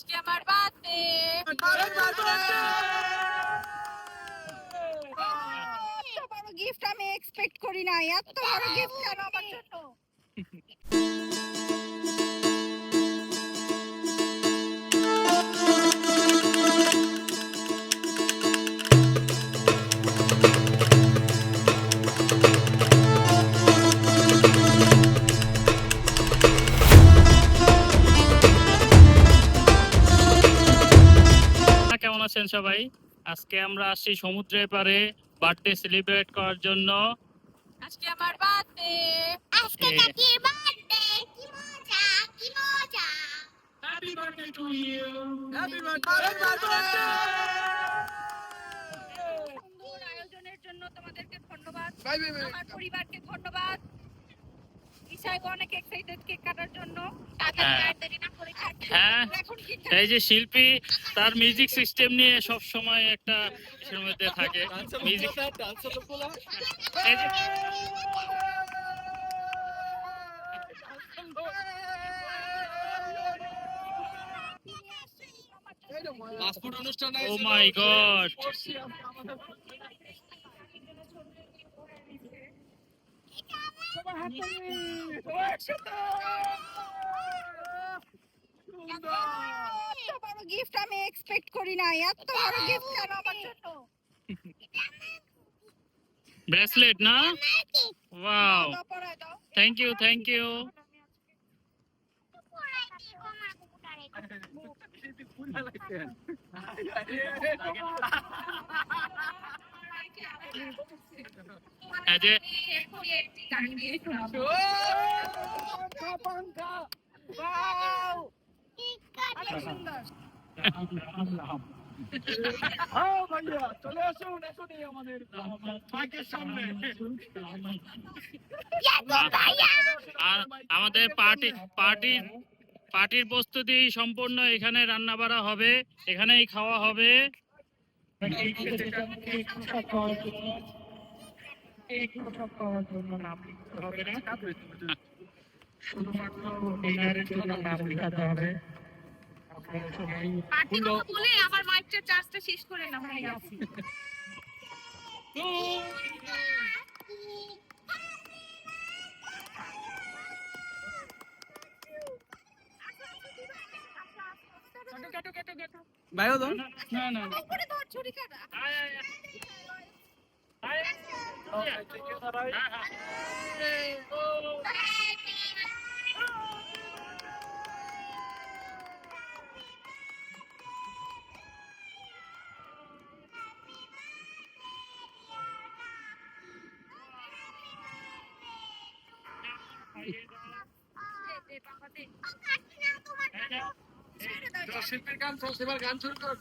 আজকে আমার birthday. Gift আমি এক্সপেক্ট করি না এত বড় গিফট কেন আমার জন্য? সবাই। আজকে আমরা আসি সমুদ্রের পাড়ে বার্থডে সেলিব্রেট করার জন্য। আজকে আমার বার্থডে। আজকে কাকির বার্থডে। কি মজা কি মজা। Happy birthday to you happy সুন্দর আয়োজনের জন্য তোমাদেরকে ধন্যবাদ। আমার পরিবারকে ধন্যবাদ। এই যে শিল্পী তার মিউজিক সিস্টেম নিয়ে সব সময় একটা মধ্যে থাকে। মিউজিক এই যে পাসপোর্ট অনুষ্ঠান ও মাই গড এত বড় গিফট আমি এক্সপেক্ট করি না এত বড় গিফট কেন আমার জন্য ব্রেসলেট না ওয়াও দাও, পরায় দাও থ্যাংক ইউ থ্যাংক ইউ এই যে চলে আসুন এখনই আমাদের আমাদের পার্টি, পার্টির পার্টির প্রস্তুতি সম্পূর্ণ এখানে রান্না বাড়া হবে, এখানেই খাওয়া হবে। পার্টি কথা বলে আমার মাইকটা চার্জটা শেষ করে না হয়ে গেছে ভাইও তো না। না ছুরি কাটা আয়, আয়, হ্যাঁ, হ্যাঁ। শিল্পীর গান চলছে গান শুরু করো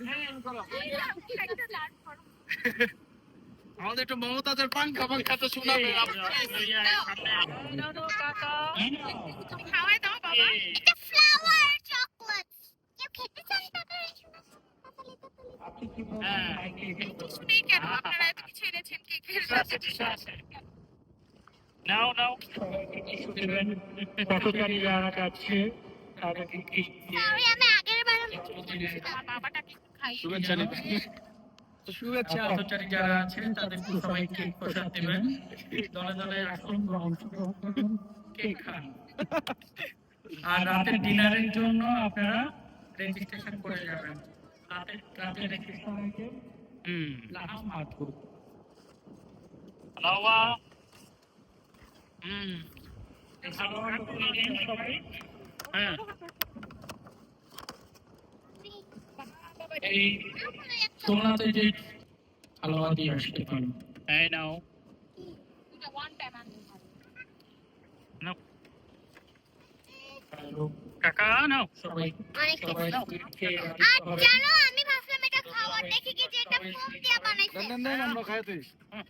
করো। আমাদের একটু মমতাজের পাঙ্খা পাঙ্খা তো শোনাবে খাওয়াই দাও বাবা ফ্লাওয়ার চকলেট কেউ খেতে চান হ্যাঁ। কিছু নেই কেন আপনারা এত কিছু এনেছেন কেকের নাও নাও কাছে কি শুভেচ্ছা শুভেচ্ছা। পথচারী যারা আছেন তাদেরকে সবাই কেক প্রসাদ দেবেন। দলে দলে আসুন অংশগ্রহণ করুন কেক খান। আর রাতের ডিনারের জন্য আপনারা রেজিস্ট্রেশন করে যাবেন। রাতে রাতে রেজিস্ট্রেশন হুম। সবাই হ্যাঁ। এই সোমনাথে যে হালুয়া দিয়ে আসতে পারো। এই নাও। কাকা নাও। সবাই সবাই আর জানো আমি ভাবলাম এটা খাওয়ার দেখে কি যে এটা ফোম দিয়ে বানাইছে। না না আমরা খাইতে আমাদের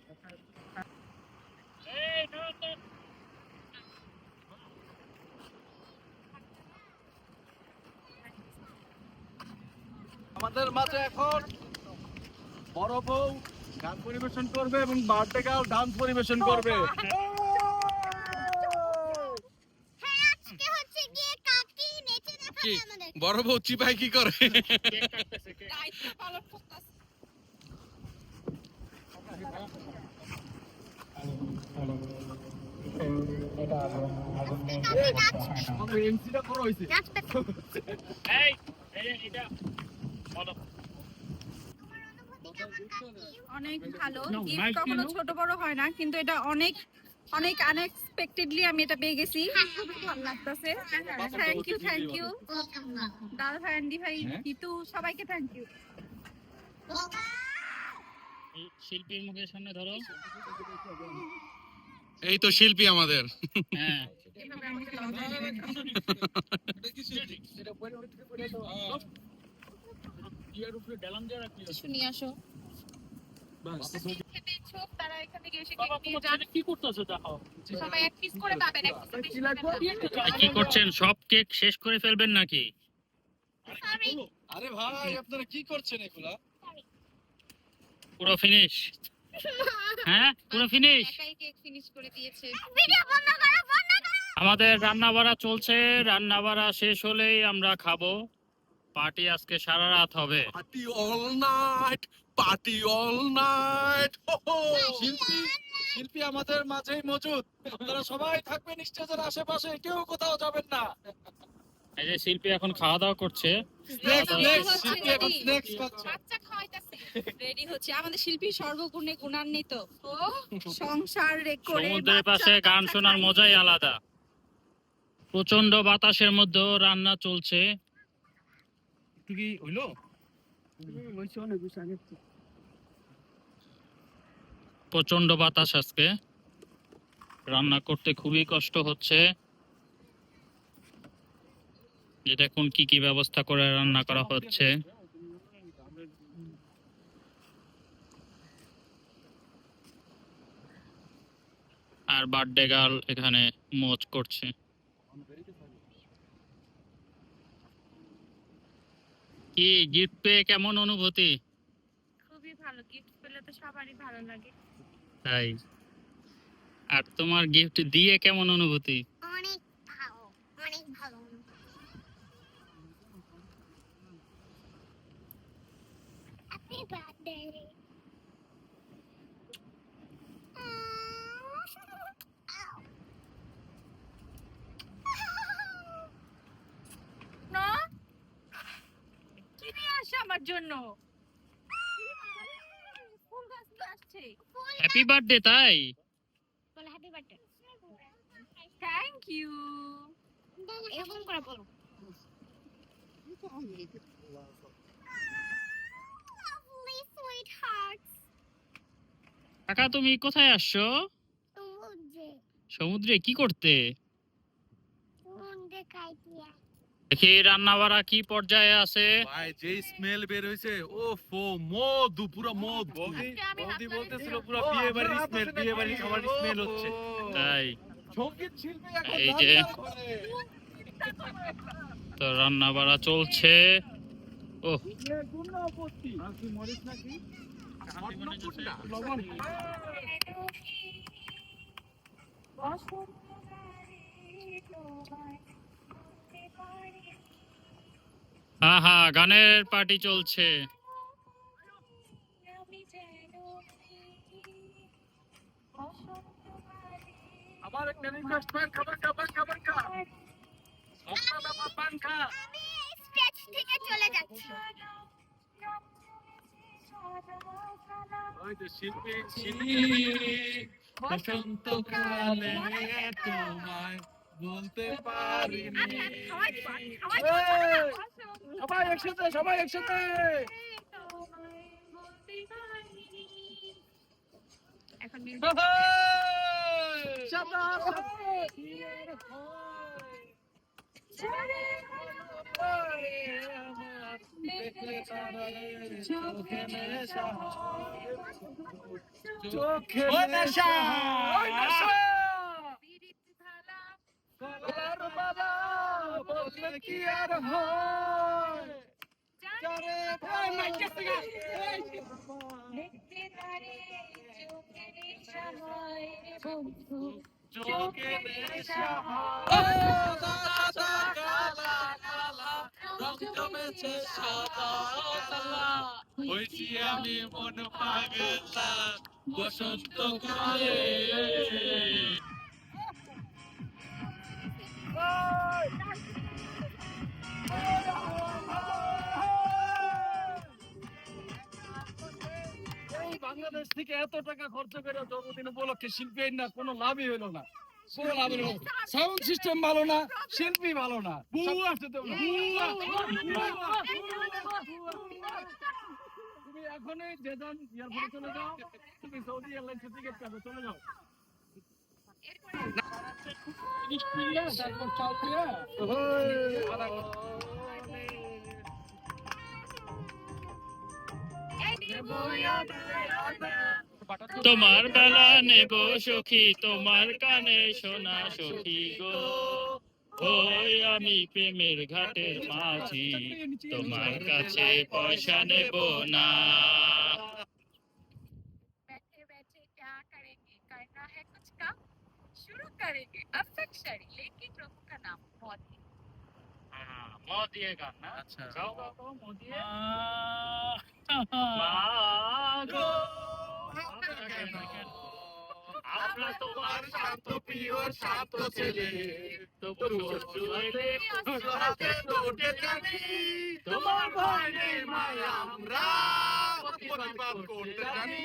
মাঝে এখন। বড় বউ গান পরিবেশন করবে এবং বার্থডে গার্ল ডান্স পরিবেশন করবে। হ্যাঁ আজকে হচ্ছে গিয়ে কাকি নেচে দেখাবে কি? বড় বউ চিপাই কি করে? এমসিটা করো হইছে এই এই এটা বলো। অনেক ভালো। গিফট কখনো ছোট বড় হয় না কিন্তু এটা অনেক অনেক আনএক্সপেক্টেডলি আমি এটা পেয়ে গেছি। খুবই ভালো লাগতেছে। থ্যাংক ইউ থ্যাংক ইউ দাদা ভাই আন্ডি ভাই কিতু সবাইকে থ্যাংক ইউ এই শিল্পীর মুখের সামনে ধরো। এই তো শিল্পী আমাদের। হ্যাঁ। নিয়ে আসো। তারা এখানে গিয়ে এসে কেক নিয়ে যান। কি করতেছো দেখো? সবাই এক পিস করে পাবেন এক পিস বেশি পাবেন না। কি করছেন? সব কেক শেষ করে ফেলবেন নাকি? আরে ভাই আপনারা কি করছেন এগুলা? পুরো ফিনিশ হ্যাঁ? পুরো ফিনিশ একাই কেক ফিনিশ করে দিয়েছে। আমাদের রান্না বাড়া চলছে। রান্না বাড়া শেষ হলেই আমরা খাব। পার্টি আজকে সারা রাত হবে। Party all night party all night শিল্পী শিল্পী আমাদের মাঝেই মজুদ। আপনারা সবাই থাকবেন স্টেজের আশেপাশে কেউ কোথাও যাবেন না। এই যে শিল্পী এখন খাওয়া দাওয়া করছে। রেডি হচ্ছে। আমাদের শিল্পী সর্বগুণে গুণান্বিত। ও সংসার সমুদ্রের পাশে গান শোনার মজাই আলাদা। প্রচণ্ড বাতাসের মধ্যেও রান্না চলছে। কি হইল? প্রচণ্ড বাতাস আজকে। রান্না করতে খুবই কষ্ট হচ্ছে। যে দেখুন কি কি ব্যবস্থা করে রান্না করা হচ্ছে। আর বার্থডে গার্ল এখানে মোচ করছে। কি গিফট পেয়ে কেমন অনুভূতি? খুবই ভালো গিফট পেলে তো সবারই ভালো লাগে। তাই। আর তোমার গিফট দিয়ে কেমন অনুভূতি? অনেক ভালো অনেক ভালো হ্যাপি বার্থডে না? কি নিয়ে আসে আমার জন্য ফুল গাছ নিয়ে আসছে হ্যাপি বার্থডে তাই? বলো হ্যাপি বার্থডে থ্যাংক ইউ এরকম করে বলো। কাকা তুমি কোথায় আসছো? সমুদ্রে। সমুদ্রে কি করতে? সমুদ্রে কাইটিয়া দেখি রান্না বাড়া কি পর্যায়ে আছে। ভাই যে স্মেল বের হইছে ও ফো মধু পুরো মধু বৌদি বলতেছিল পুরো বিয়ে বাড়ির স্মেল বিয়ে বাড়ির খাবার স্মেল হচ্ছে। তাই। সংগীত শিল্পী এখন এই যে তো রান্না বাড়া চলছে। ও। হ্যাঁ। হ্যাঁ গানের পার্টি চলছে। আবার একটা রিকোয়েস্ট পান খাবার খাবার খাবার খা। আপনার আমার পান খা। আমি স্টেজ থেকে চলে যাচ্ছি। ওই শিল্পী শিল্পী। বসন্তকালে তোমায় বলতে পারিনি। সবাই একসাথে সবাই একসাথে। চোখে নেশা। সাদা কালা হয়েছি আমি মন পাগলা বসন্ত কালে। এই। বাংলাদেশ থেকে এত টাকা খরচ করে জন্মদিন উপলক্ষে শিল্পী না কোনো লাভই হলো না। কোনো লাভ হলো সাউন্ড সিস্টেম ভালো না শিল্পী ভালো না। তো তুমি এখনই জেদান এয়ারপোর্টে চলে যাও। তুমি সৌদি এয়ারলাইন্সের টিকিট কাটো চলে যাও জিনিস কিনলে তারপর চাল দিয়ে আধা তোমার বেলা নেব সখী, তোমার কানে শোনা সখী গো। ওই আমি প্রেমের ঘাটের মাঝি, তোমার কাছে পয়সা নেব না। करेंगे अफेक्शन लेकिन प्रभु का नाम बहुत है ম দিয়ে গান না আচ্ছা গাও গাও গাও ম দিয়ে মা মাগো আমরা তোমার শান্ত প্রিয় শান্ত ছেলে তবু শত্রু হইলে হাতে দৌড়ে জানি তোমার ভয় নেই মায়া আমরা প্রতিবাদ করতে জানি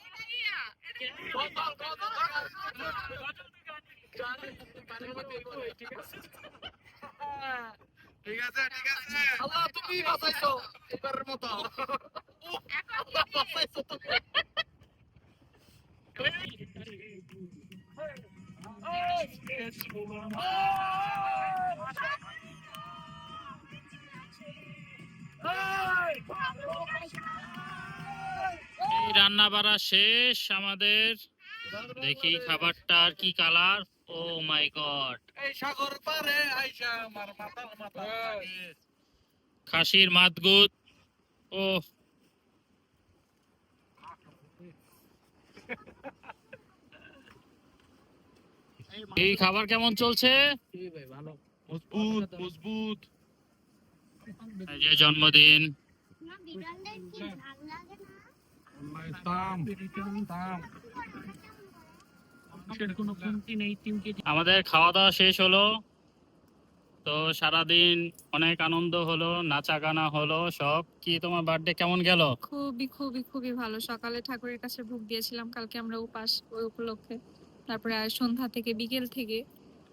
ঠিক আছে ঠিক আছে আল্লাহ তুমি বাঁচাইছো এবারের মতো বাঁচাইছো তুমি এই রান্না বাড়া শেষ আমাদের। দেখি খাবারটার কি কালার ও মাই গড এই সাগর পারে আইসা আমার মাথার মাথা খাসির মাতগুত ও এই খাবার কেমন চলছে? মজবুত মজবুত। জন্মদিন। আমাদের খাওয়া দাওয়া শেষ হলো। তো সারাদিন অনেক আনন্দ হলো নাচা গানা হলো সব। কি তোমার বার্থডে কেমন গেল? খুবই খুবই খুবই ভালো। সকালে ঠাকুরের কাছে ভোগ দিয়েছিলাম কালকে আমরা উপাস ওই উপলক্ষে। তারপরে সন্ধ্যা থেকে বিকেল থেকে।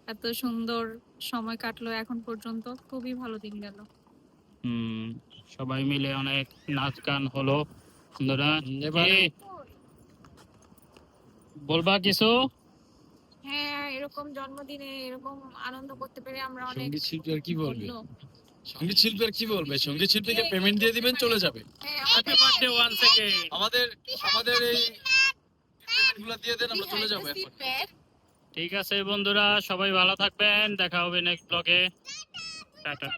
এত সুন্দর সময় কাটলো এখন পর্যন্ত। খুবই ভালো দিন গেল। হুম সবাই মিলে অনেক নাচ গান হলো। বলবা কিছু? সংগীত শিল্পী আর কি বলবে? সংগীত শিল্পীকে পেমেন্ট দিয়ে দিবেন চলে যাবে। ওয়ান আমাদের আমাদের এই দিয়ে চলে ঠিক আছে বন্ধুরা সবাই ভালো থাকবেন। দেখা হবে নেক্সট ব্লগে টাটা।